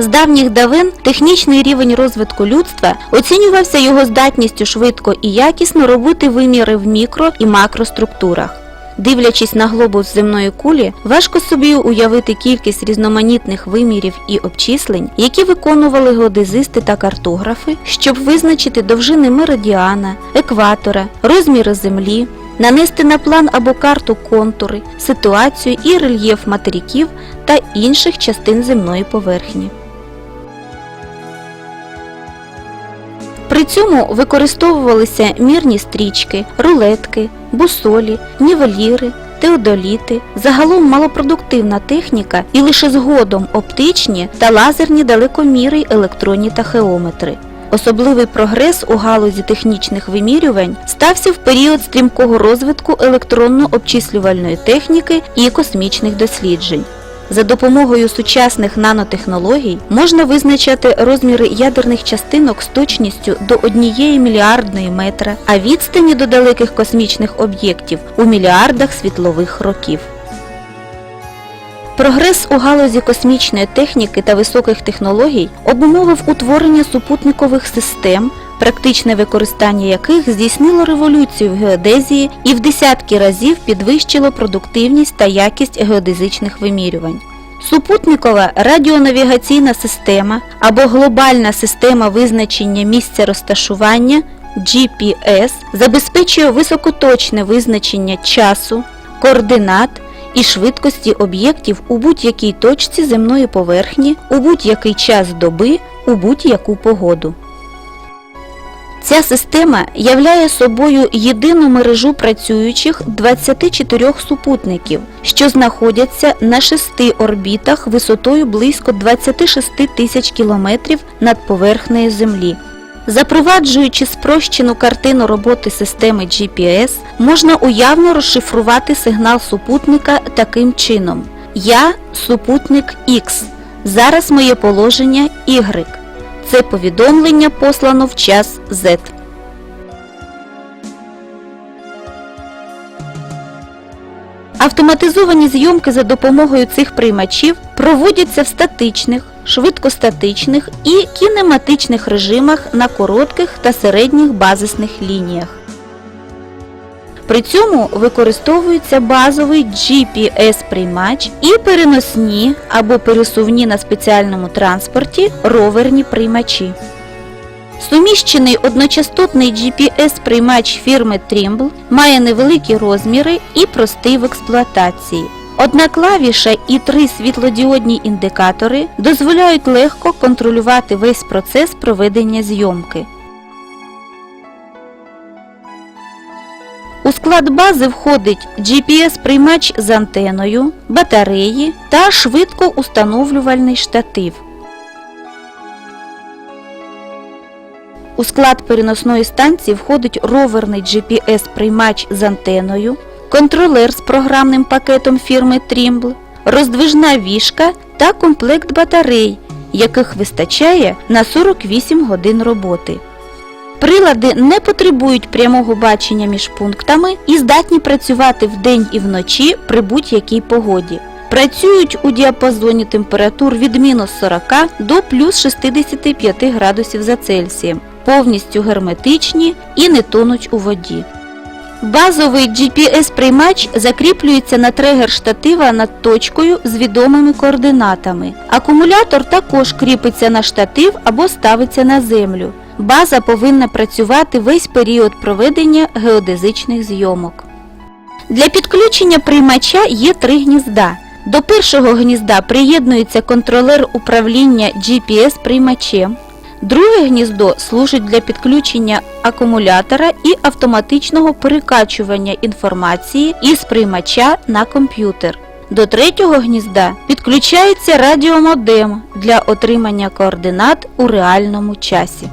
З давніх давин технічний рівень розвитку людства оцінювався його здатністю швидко і якісно робити виміри в мікро і макроструктурах. Дивлячись на глобус земної кулі, важко собі уявити кількість різноманітних вимірів і обчислень, які виконували геодезисти та картографи, щоб визначити довжини меридіана, екватора, розміри землі, нанести на план або карту контури, ситуацію і рельєф материків та інших частин земної поверхні. При цьому використовувалися мірні стрічки, рулетки, бусолі, нівеліри, теодоліти, загалом малопродуктивна техніка і лише згодом оптичні та лазерні далекоміри електронні тахеометри. Особливий прогрес у галузі технічних вимірювань стався в період стрімкого розвитку електронно-обчислювальної техніки і космічних досліджень. За допомогою сучасних нанотехнологій можна визначати розміри ядерних частинок з точністю до однієї мільярдної метра, а відстані до далеких космічних об'єктів у мільярдах світлових років. Прогрес у галузі космічної техніки та високих технологій обумовив утворення супутникових систем, практичне використання яких здійснило революцію в геодезії і в десятки разів підвищило продуктивність та якість геодезичних вимірювань. Супутникова радіонавігаційна система або глобальна система визначення місця розташування GPS забезпечує високоточне визначення часу, координат і швидкості об'єктів у будь-якій точці земної поверхні, у будь-який час доби, у будь-яку погоду. Ця система являє собою єдину мережу працюючих 24 супутників, що знаходяться на шести орбітах висотою близько 26 тисяч кілометрів над поверхнею Землі. Запроваджуючи спрощену картину роботи системи GPS, можна уявно розшифрувати сигнал супутника таким чином. Я супутник X. Зараз моє положення Y. Це повідомлення послано в час Z. Автоматизовані зйомки за допомогою цих приймачів проводяться в статичних, швидкостатичних і кінематичних режимах на коротких та середніх базисних лініях. При цьому використовується базовий GPS-приймач і переносні або пересувні на спеціальному транспорті роверні приймачі. Суміщений одночастотний GPS-приймач фірми Trimble має невеликі розміри і простий в експлуатації. Одна клавіша і три світлодіодні індикатори дозволяють легко контролювати весь процес проведення зйомки. У склад бази входить GPS-приймач з антеною, батареї та швидко установлювальний штатив. У склад переносної станції входить роверний GPS-приймач з антеною, контролер з програмним пакетом фірми Trimble, роздвижна вішка та комплект батарей, яких вистачає на 48 годин роботи. Прилади не потребують прямого бачення між пунктами і здатні працювати вдень і вночі при будь-якій погоді. Працюють у діапазоні температур від мінус 40 до плюс 65 градусів за Цельсієм, повністю герметичні і не тонуть у воді. Базовий GPS-приймач закріплюється на тригер штатива над точкою з відомими координатами. Акумулятор також кріпиться на штатив або ставиться на землю. База повинна працювати весь період проведення геодезичних зйомок. Для підключення приймача є три гнізда. До першого гнізда приєднується контролер управління GPS-приймачем. Друге гніздо служить для підключення акумулятора і автоматичного перекачування інформації із приймача на комп'ютер. До третього гнізда підключається радіомодем для отримання координат у реальному часі.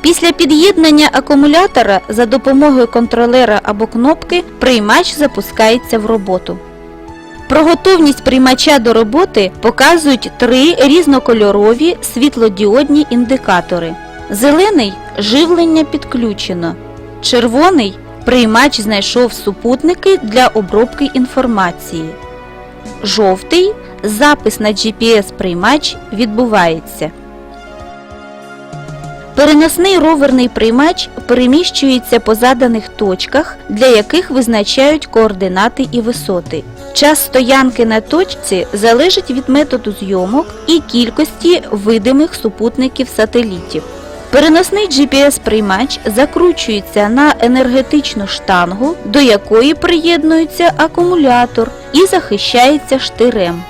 Після під'єднання акумулятора за допомогою контролера або кнопки приймач запускається в роботу. Про готовність приймача до роботи показують три різнокольорові світлодіодні індикатори. Зелений живлення підключено. Червоний приймач знайшов супутники для обробки інформації. Жовтий запис на GPS-приймач відбувається. Переносний роверний приймач переміщується по заданих точках, для яких визначають координати і висоти. Час стоянки на точці залежить від методу зйомок і кількості видимих супутників сателітів. Переносний GPS-приймач закручується на енергетичну штангу, до якої приєднується акумулятор і захищається штирем.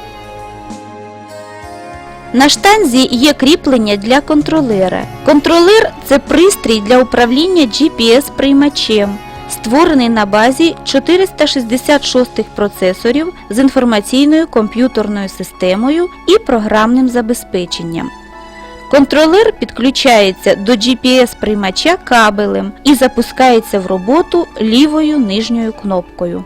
На штанзі є кріплення для контролера. Контролер це пристрій для управління GPS-приймачем, створений на базі 466 процесорів з інформаційною комп'ютерною системою і програмним забезпеченням. Контролер підключається до GPS-приймача кабелем і запускається в роботу лівою нижньою кнопкою.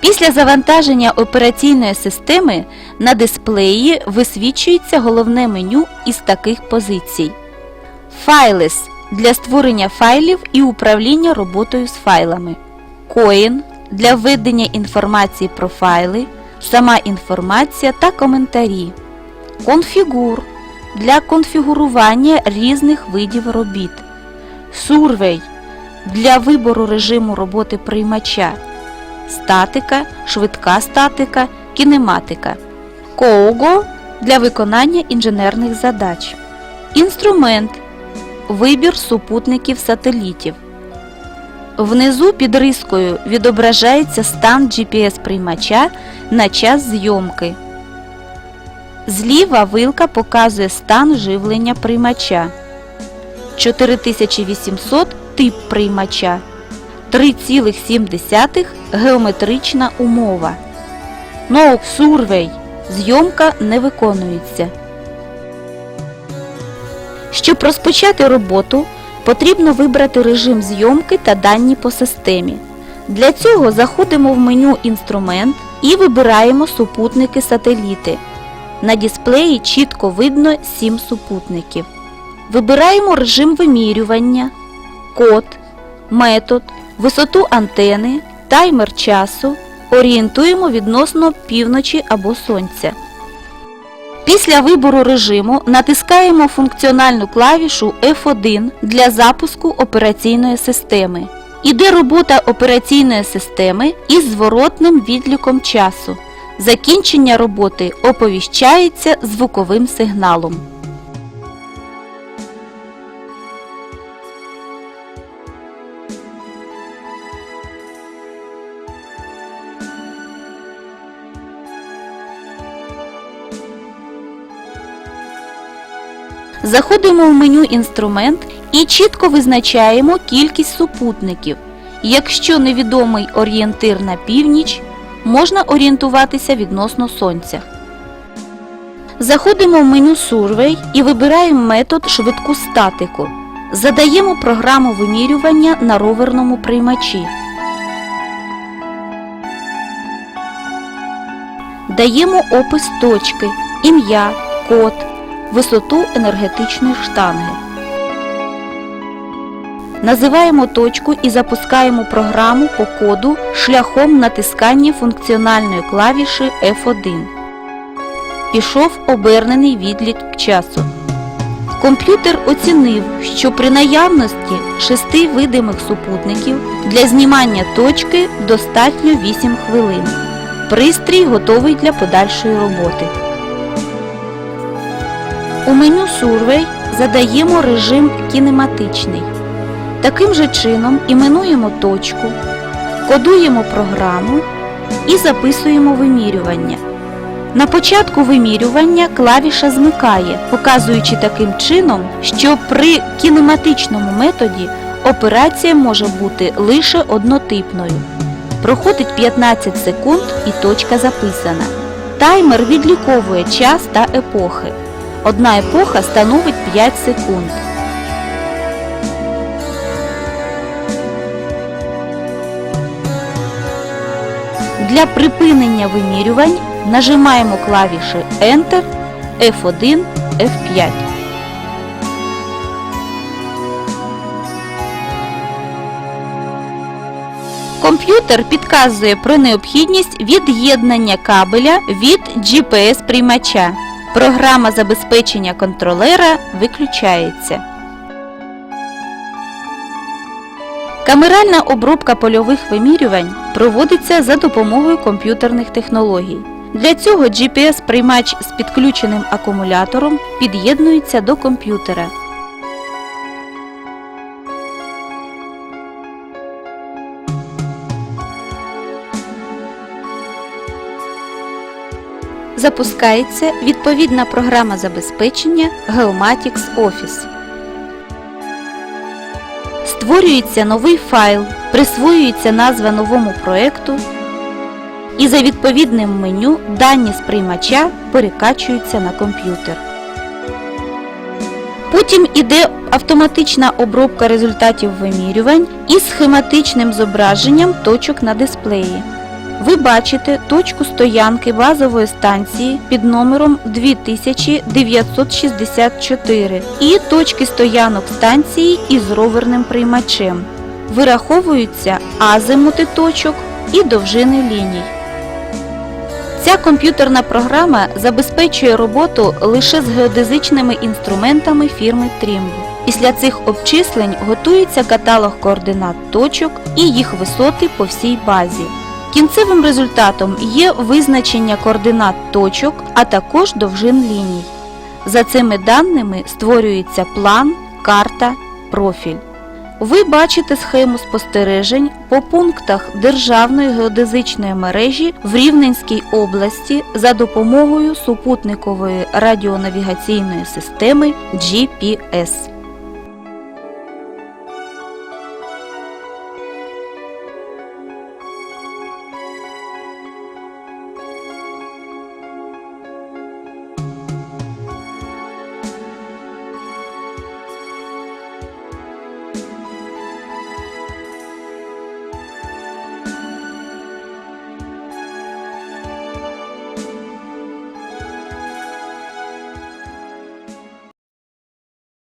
Після завантаження операційної системи на дисплеї висвічується головне меню із таких позицій. Файлес для створення файлів і управління роботою з файлами. Коін для введення інформації про файли, сама інформація та коментарі. Конфігур для конфігурування різних видів робіт. Сурвей для вибору режиму роботи приймача. Статика, швидка статика, кінематика. Коуго для виконання інженерних задач. Інструмент вибір супутників сателітів. Внизу під рискою відображається стан GPS-приймача на час зйомки. Зліва вилка показує стан живлення приймача. 4800 тип приймача. 3,7 геометрична умова. No Survey. Зйомка не виконується. Щоб розпочати роботу, потрібно вибрати режим зйомки та дані по системі. Для цього заходимо в меню Інструмент і вибираємо супутники сателіти. На дисплеї чітко видно 7 супутників. Вибираємо режим вимірювання, код, метод, висоту антени, таймер часу, орієнтуємо відносно півночі або сонця. Після вибору режиму натискаємо функціональну клавішу F1 для запуску операційної системи. Іде робота операційної системи із зворотним відліком часу. Закінчення роботи оповіщається звуковим сигналом. Заходимо в меню Інструмент і чітко визначаємо кількість супутників. Якщо невідомий орієнтир на північ, можна орієнтуватися відносно Сонця. Заходимо в меню Survey і вибираємо метод швидку статику. Задаємо програму вимірювання на роверному приймачі. Даємо опис точки, ім'я, код, висоту енергетичної штанги. Називаємо точку і запускаємо програму по коду шляхом натискання функціональної клавіші F1. Пішов обернений відлік часу. Комп'ютер оцінив, що при наявності шести видимих супутників для знімання точки достатньо 8 хвилин. Пристрій готовий для подальшої роботи. У меню Survey задаємо режим кінематичний. Таким же чином іменуємо точку, кодуємо програму і записуємо вимірювання. На початку вимірювання клавіша змикає, показуючи таким чином, що при кінематичному методі операція може бути лише однотипною. Проходить 15 секунд і точка записана. Таймер відліковує час та епохи. Одна епоха становить 5 секунд. Для припинення вимірювань нажимаємо клавіші Enter, F1, F5. Комп'ютер підказує про необхідність від'єднання кабеля від GPS-приймача. Програма забезпечення контролера виключається. Камеральна обробка польових вимірювань проводиться за допомогою комп'ютерних технологій. Для цього GPS-приймач з підключеним акумулятором під'єднується до комп'ютера. Запускається відповідна програма забезпечення Geomatics Office. Створюється новий файл, присвоюється назва новому проекту і за відповідним меню дані з приймача перекачуються на комп'ютер. Потім іде автоматична обробка результатів вимірювань із схематичним зображенням точок на дисплеї. Ви бачите точку стоянки базової станції під номером 2964 і точки стоянок станції із роверним приймачем. Вираховуються азимути точок і довжини ліній. Ця комп'ютерна програма забезпечує роботу лише з геодезичними інструментами фірми Trimble. Після цих обчислень готується каталог координат точок і їх висоти по всій базі. Кінцевим результатом є визначення координат точок, а також довжин ліній. За цими даними створюється план, карта, профіль. Ви бачите схему спостережень по пунктах Державної геодезичної мережі в Рівненській області за допомогою супутникової радіонавігаційної системи GPS.